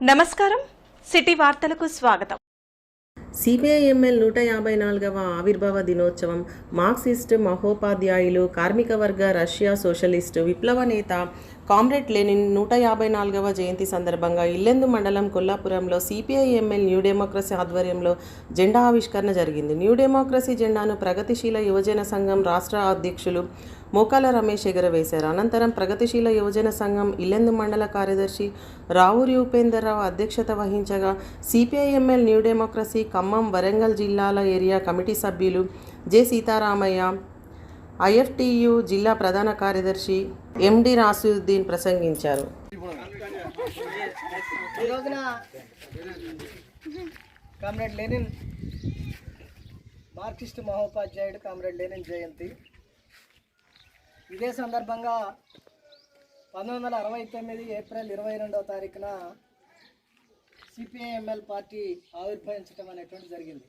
నమస్కారం. సిటీ వార్తలకు స్వాగతం. సిపిఐఎంఎల్ నూట యాభై నాలుగవ ఆవిర్భావ దినోత్సవం మార్క్సిస్ట్ మహోపాధ్యాయులు కార్మిక వర్గ రష్యా సోషలిస్టు విప్లవ నేత కామ్రేడ్ లెనిన్ నూట యాభై నాలుగవ జయంతి సందర్భంగా ఇల్లెందు మండలం కొల్లాపురంలో సిపిఐఎంఎల్ న్యూ డెమోక్రసీ ఆధ్వర్యంలో జెండా ఆవిష్కరణ జరిగింది. న్యూ డెమోక్రసీ జెండాను ప్రగతిశీల యువజన సంఘం రాష్ట్ర అధ్యక్షులు మోకాల రమేష్ ఎగరవేశారు. అనంతరం ప్రగతిశీల యువజన సంఘం ఇల్లెందు మండల కార్యదర్శి రావూరి ఉపేందర్రావు అధ్యక్షత వహించగా CPIML new democracy Khammam Warangal జిల్లాల ఏరియా కమిటీ సభ్యులు జె సీతారామయ్య ఐఎఫ్టియు జిల్లా ప్రధాన కార్యదర్శి ఎండి రాసుద్దీన్ ప్రసంగించారు. కామ్రేడ్ లెనిన్ మార్క్సిస్ట్ మహోపాధ్యాయుడు కామ్రేడ్ లెనిన్ జయంతి. ఇదే సందర్భంగా పంతొమ్మిది వందల అరవై తొమ్మిది ఏప్రిల్ ఇరవై రెండవ తారీఖున సిపిఐఎంఎల్ పార్టీ ఆవిర్భవించడం అనేటువంటి జరిగింది.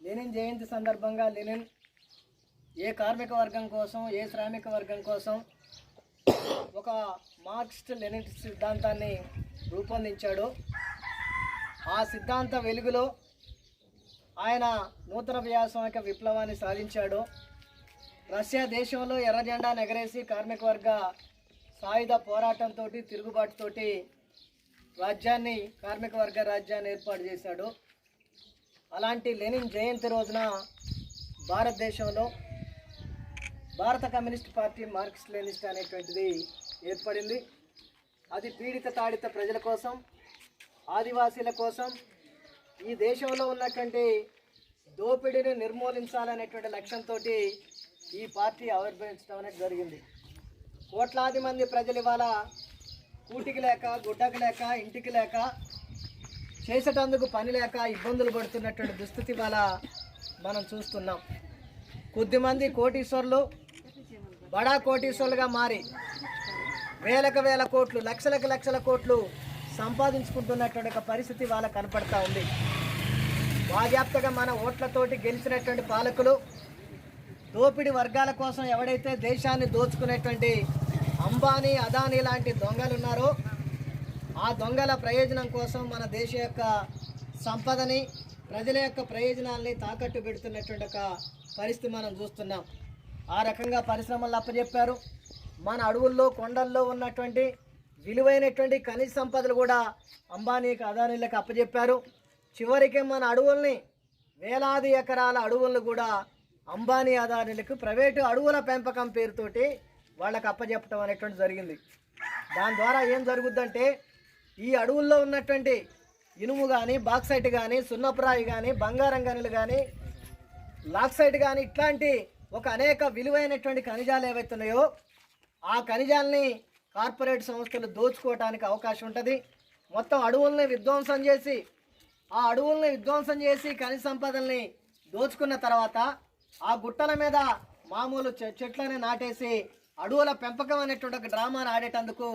లెనిన్ జయంతి సందర్భంగా లెనిన్ ఏ కార్మిక వర్గం కోసం ఏ శ్రామిక వర్గం కోసం ఒక మార్క్సిస్ట్ లెనిన్ సిద్ధాంతాన్ని రూపొందించాడు. ఆ సిద్ధాంత వెలుగులో ఆయన నూతన వ్యాసమిక విప్లవాన్ని సాధించాడు. రష్యా దేశంలో ఎర్ర జెండా ఎగరేసి కార్మిక వర్గ సాయుధ పోరాటంతో తిరుగుబాటుతోటి రాజ్యాన్ని కార్మిక వర్గ రాజ్యాన్ని ఏర్పాటు చేశాడు. అలాంటి లెనిన్ జయంతి రోజున భారతదేశంలో భారత కమ్యూనిస్ట్ పార్టీ మార్క్సిస్ట్ లెనిస్ట్ అనేటువంటిది ఏర్పడింది. అది పీడిత తాడిత ప్రజల కోసం ఆదివాసీల కోసం ఈ దేశంలో ఉన్నటువంటి దోపిడీని నిర్మూలించాలనేటువంటి లక్ష్యంతో ఈ పార్టీ ఆవిర్భవించడం అనేది జరిగింది. కోట్లాది మంది ప్రజలు ఇవాళ కూటికి లేక గుడ్డకు లేక ఇంటికి లేక చేసేటందుకు పని లేక ఇబ్బందులు పడుతున్నటువంటి దుస్థితి ఇవాళ మనం చూస్తున్నాం. కొద్దిమంది కోటీశ్వర్లు బడా కోటీశ్వర్లుగా మారి వేలకు వేల కోట్లు లక్షలకు లక్షల కోట్లు సంపాదించుకుంటున్నటువంటి ఒక పరిస్థితి వాళ్ళ కనపడతా ఉంది. బాధ్యాప్తగా మన ఓట్లతోటి గెలిచినటువంటి పాలకులు దోపిడి వర్గాల కోసం ఎవడైతే దేశాన్ని దోచుకునేటువంటి అంబానీ అదానీ లాంటి దొంగలు ఉన్నారో ఆ దొంగల ప్రయోజనం కోసం మన దేశ యొక్క సంపదని ప్రజల యొక్క ప్రయోజనాల్ని తాకట్టు పెడుతున్నటువంటి ఒక పరిస్థితి మనం చూస్తున్నాం. ఆ రకంగా పరిశ్రమలు అప్పచెప్పారు. మన అడవుల్లో కొండల్లో ఉన్నటువంటి విలువైనటువంటి ఖనిజ సంపదలు కూడా అంబానీకి అదానీలకు అప్పచెప్పారు. చివరికి మన అడవుల్ని వేలాది ఎకరాల అడవులను కూడా అంబానీ అదానీలకు ప్రైవేటు అడవుల పెంపకం పేరుతోటి వాళ్ళకి అప్పజెప్పటం అనేటువంటి జరిగింది. దాని ద్వారా ఏం జరుగుద్దంటే ఈ అడవుల్లో ఉన్నటువంటి ఇనుము కానీ బాక్సైట్ కానీ సున్నపురాయి కానీ బంగారం గనులు కానీ లాక్సైట్ కానీ ఇట్లాంటి ఒక అనేక విలువైనటువంటి ఖనిజాలు ఏవైతున్నాయో ఆ ఖనిజాలని కార్పొరేట్ సంస్థలు దోచుకోవడానికి అవకాశం ఉంటుంది. మొత్తం అడవుల్ని విధ్వంసం చేసి ఆ అడవుల్ని విధ్వంసం చేసి ఖనిజ సంపదల్ని దోచుకున్న తర్వాత ఆ గుట్టల మీద మామూలు చె- చెట్లని నాటేసి అడవుల పెంపకం అనేటువంటి ఒక డ్రామాను ఆడేటందుకు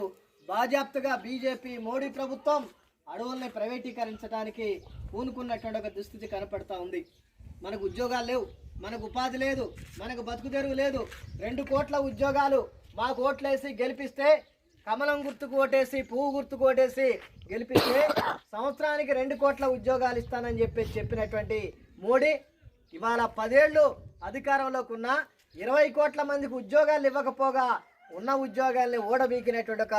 బాజాప్తుగా బీజేపీ మోడీ ప్రభుత్వం అడవుల్ని ప్రైవేటీకరించడానికి పూనుకున్నటువంటి ఒక దుస్థితి కనపడతా ఉంది. మనకు ఉద్యోగాలు లేవు మనకు ఉపాధి లేదు మనకు బతుకు తెరువు లేదు. రెండు కోట్ల ఉద్యోగాలు మాకు ఓట్లేసి గెలిపిస్తే కమలం గుర్తుకు ఓటేసి పువ్వు గుర్తుకు ఓటేసి గెలిపిస్తే సంవత్సరానికి రెండు కోట్ల ఉద్యోగాలు ఇస్తానని చెప్పేసి చెప్పినటువంటి మోడీ ఇవాళ పదేళ్ళు అధికారంలోకి ఉన్న ఇరవై కోట్ల మందికి ఉద్యోగాలు ఇవ్వకపోగా ఉన్న ఉద్యోగాల్ని ఓడబీకినటువంటి ఒక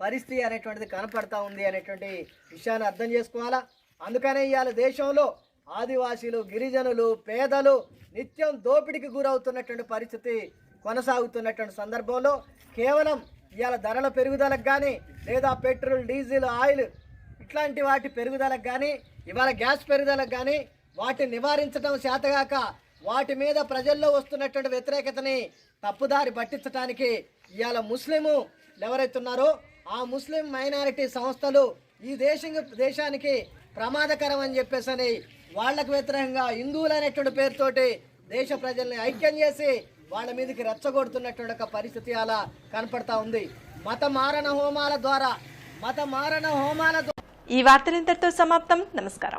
పరిస్థితి అనేటువంటిది కనపడతా ఉంది అనేటువంటి విషయాన్ని అర్థం చేసుకోవాలా? అందుకనే ఇవాళ దేశంలో ఆదివాసీలు గిరిజనులు పేదలు నిత్యం దోపిడీకి గురవుతున్నటువంటి పరిస్థితి కొనసాగుతున్నటువంటి సందర్భంలో కేవలం ఇవాళ ధరల పెరుగుదలకు కానీ లేదా పెట్రోల్ డీజిల్ ఆయిల్ ఇట్లాంటి వాటి పెరుగుదలకు కానీ ఇవాళ గ్యాస్ పెరుగుదలకు కానీ వాటిని నివారించడం చేతగాక వాటి మీద ప్రజల్లో వస్తున్నటువంటి వ్యతిరేకతని తప్పుదారి పట్టించడానికి ఇవాళ ముస్లిము ఎవరైతే ఉన్నారో ఆ ముస్లిం మైనారిటీ సంస్థలు ఈ దేశం దేశానికి ప్రమాదకరం అని చెప్పేసి వాళ్ళకు వ్యతిరేకంగా హిందువులు అనేటువంటి పేరుతోటి దేశ ప్రజల్ని ఐక్యం చేసి వాళ్ళ మీదకి రెచ్చగొడుతున్నటువంటి ఒక పరిస్థితి అలా కనపడతా ఉంది. మత మారణ హోమాల ద్వారా మత మారణ హోమాల ద్వారా ఈ వార్తలు ఇంతటితో సమాప్తం. నమస్కారం.